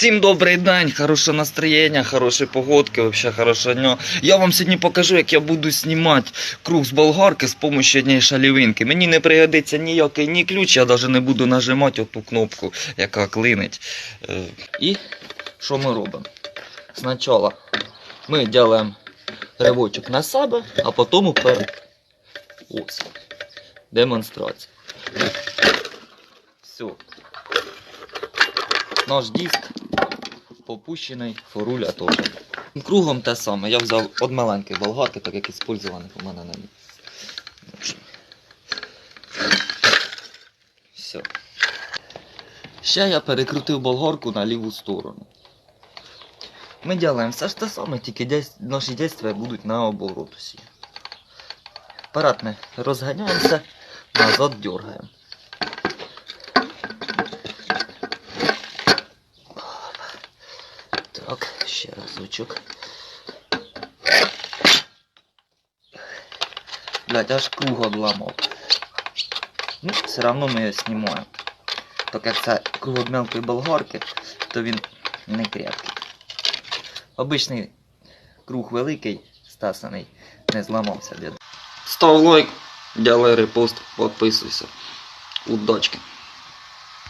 Всім добрий день, хороше настроєння, хороші погодки, вообще хороше дня. Я вам сьогодні покажу, як я буду знімати круг з болгарки з допомогою однієї шалівинки. Мені не пригодиться ніякий ні ключ, я навіть не буду нажимати оту кнопку, яка клинить. Е, І що ми робимо? Спочатку ми робимо ривочок на себе, а потім вперед. Ось. Демонстрація. Все. Наш диск попущений, форуля теж. Кругом те саме. Я взяв од маленької болгарки, так як іспользованих у мене немає. Все. Ще я перекрутив болгарку на ліву сторону. Ми робимо все ж те саме, тільки наші дійства будуть наоборот усі. Вперед ми розганяємося, назад дергаємо. Так, ще разочок. Блять, аж круг обламав. Ну, все равно ми його знімаємо. Так як це круг від мелкої болгарки, то він не крепкий. Обичний круг великий, стасаний, не зламався. Став лайк, дяли репост, підписуйся. Удачки.